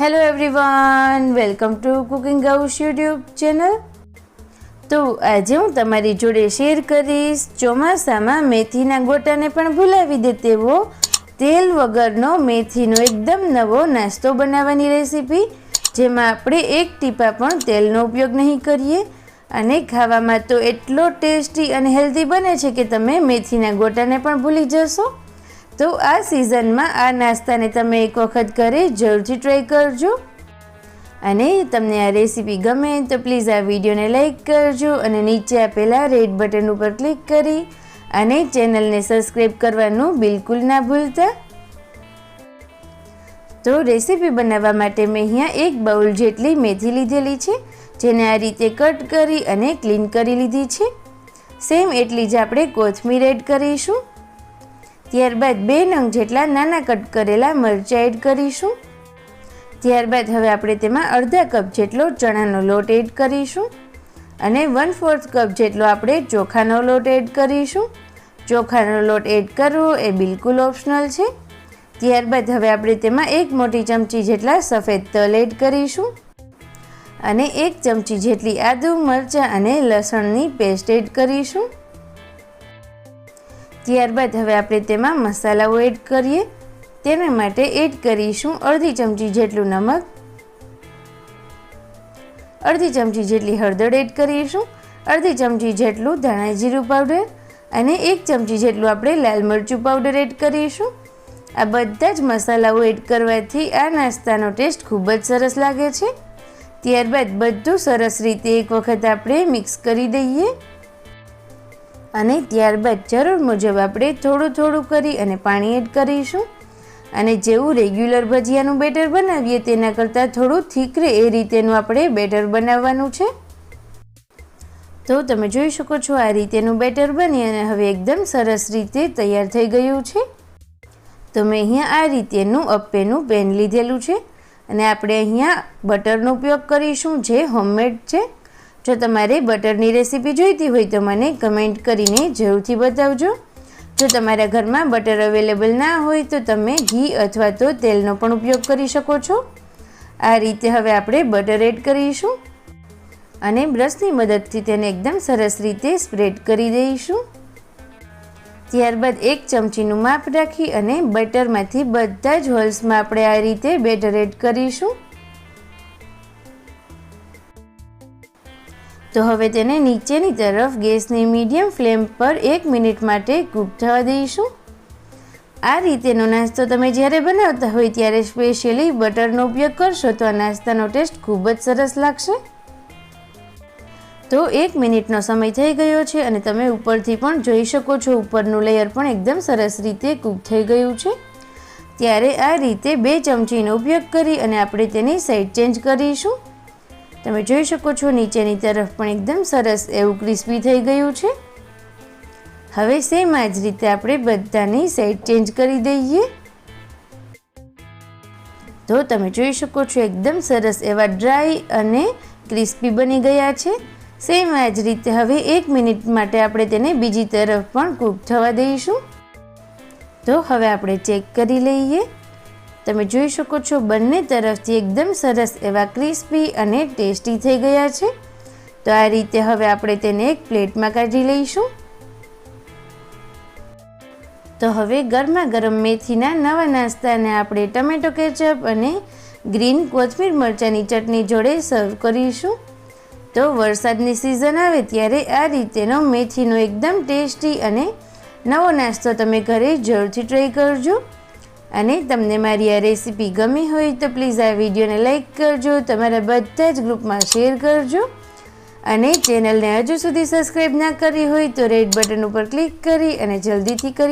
Hello everyone welcome to cooking house YouTube channel તો આજે હું તમારી જોડે શેર કરીશ, ચોમાસામાં મેથીના ગોટાને પણ ભૂલાવી દે તેવો તેલ વગરનો મેથીનો એકદમ નવો નાસ્તો બનાવવાની રેસીપી જેમાં આપણે એક ટીપા પણ તેલનો ઉપયોગ નહીં કરીએ. અને ખાવામાં તો એટલો ટેસ્ટી અને હેલ્ધી બને છે કે તમે મેથીના ગોટાને પણ ભૂલી જશો. તો આ સિઝનમાં આ નાસ્તાને તમે એક વખત ઘરે જરૂરથી ટ્રાય કરજો. અને તમને આ રેસીપી ગમે તો પ્લીઝ આ વિડીયોને લાઇક કરજો અને નીચે આપેલા રેડ બટન ઉપર ક્લિક કરી અને ચેનલને સબસ્ક્રાઈબ કરવાનું બિલકુલ ના ભૂલતા. તો રેસીપી બનાવવા માટે મેં અહીંયા એક બાઉલ જેટલી મેથી લીધેલી છે, જેને આ રીતે કટ કરી અને ક્લીન કરી લીધી છે. સેમ એટલી જ આપણે કોથમીર એડ કરીશું. ત્યારબાદ બે નંગ જેટલા નાના કટ કરેલા મરચાં એડ કરીશું. ત્યારબાદ હવે આપણે તેમાં અડધા કપ જેટલો ચણાનો લોટ એડ કરીશું અને વન ફોર્થ કપ જેટલો આપણે ચોખાનો લોટ એડ કરીશું. ચોખાનો લોટ એડ કરવો એ બિલકુલ ઓપ્શનલ છે. ત્યારબાદ હવે આપણે તેમાં એક મોટી ચમચી જેટલા સફેદ તલ એડ કરીશું અને એક ચમચી જેટલી આદુ મરચાં અને લસણની પેસ્ટ એડ કરીશું. ત્યારબાદ હવે આપણે તેમાં મસાલાઓ એડ કરીએ. તેના માટે એડ કરીશું અડધી ચમચી જેટલું નમક. અડધી ચમચી જેટલી હળદર એડ કરીશું. અડધી ચમચી જેટલું ધાણા જીરું પાવડર અને એક ચમચી જેટલું આપણે લાલ મરચું પાવડર એડ કરીશું. આ બધા જ મસાલાઓ એડ કરવાથી આ નાસ્તાનો ટેસ્ટ ખૂબ જ સરસ લાગે છે. ત્યારબાદ બધું સરસ રીતે એક વખત આપણે મિક્સ કરી દઈએ. અને ત્યારબાદ જરૂર મુજબ આપણે થોડું થોડું કરી અને પાણી એડ કરીશું. અને જેવું રેગ્યુલર ભજીયાનું બેટર બનાવીએ તેના કરતાં થોડું થીક રહે એ રીતેનું આપણે બેટર બનાવવાનું છે. તો તમે જોઈ શકો છો આ રીતેનું બેટર બની અને હવે એકદમ સરસ રીતે તૈયાર થઈ ગયું છે. તો મેં અહીંયા આ રીતેનું અપ્પેનું પેન લીધેલું છે. અને આપણે અહીંયા બટરનો ઉપયોગ કરીશું જે હોમમેડ છે. જો તમારે બટરની રેસીપી જોઈતી હોય તો મને કમેન્ટ કરીને જરૂરથી બતાવજો. જો તમારા ઘરમાં બટર અવેલેબલ ના હોય તો તમે ઘી અથવા તો તેલનો પણ ઉપયોગ કરી શકો છો. આ રીતે હવે આપણે બટર એડ કરીશું અને બ્રશની મદદથી તેને એકદમ સરસ રીતે સ્પ્રેડ કરી દઈશું. ત્યારબાદ એક ચમચીનું માપ રાખી અને બટરમાંથી બધા જ હોલ્સમાં આપણે આ રીતે બેટર એડ કરીશું. તો હવે તેને નીચેની તરફ ગેસની મીડિયમ ફ્લેમ પર એક મિનિટ માટે કૂક થવા દઈશું. આ રીતેનો નાસ્તો તમે જ્યારે બનાવતા હોય ત્યારે સ્પેશિયલી બટરનો ઉપયોગ કરશો તો આ નાસ્તાનો ટેસ્ટ ખૂબ જ સરસ લાગશે. તો એક મિનિટનો સમય થઈ ગયો છે અને તમે ઉપરથી પણ જોઈ શકો છો ઉપરનું લેયર પણ એકદમ સરસ રીતે કૂક થઈ ગયું છે. ત્યારે આ રીતે બે ચમચીનો ઉપયોગ કરી અને આપણે તેની સાઈડ ચેન્જ કરીશું. તમે જોઈ શકો છો, નીચેની તરફ પણ એકદમ સરસ એવું ક્રિસ્પી થઈ ગયું છે. હવે સેમ આ જ રીતે આપણે બધાની સાઈડ ચેન્જ કરી દઈએ. તો તમે જોઈ શકો છો, એકદમ સરસ એવા ડ્રાય અને ક્રિસ્પી બની ગયા છે. સેમ આ જ રીતે હવે એક મિનિટ માટે આપણે તેને બીજી તરફ પણ કૂક થવા દઈશું. તો હવે આપણે ચેક કરી લઈએ. તમે જોઈ શકો છો બંને તરફથી એકદમ સરસ એવા ક્રિસ્પી અને ટેસ્ટી થઈ ગયા છે. તો આ રીતે હવે આપણે તેને એક પ્લેટમાં કાઢી લઈશું. તો હવે ગરમા ગરમ મેથીના નવા નાસ્તાને આપણે ટમેટો કેચઅપ અને ગ્રીન કોથમીર મરચાંની ચટણી જોડે સર્વ કરીશું. તો વરસાદની સિઝન આવે ત્યારે આ રીતેનો મેથીનો એકદમ ટેસ્ટી અને નવો નાસ્તો તમે ઘરે જરૂરથી ટ્રાય કરજો. અને તમને મારી આ રેસીપી ગમી હોય તો પ્લીઝ આ વિડીયોને લાઇક કરજો, તમારા બધા જ ગ્રુપમાં શેર કરજો અને ચેનલને હજુ સુધી સબસ્ક્રાઈબ ના કરી હોય તો રેડ બટન ઉપર ક્લિક કરી અને જલ્દીથી કરી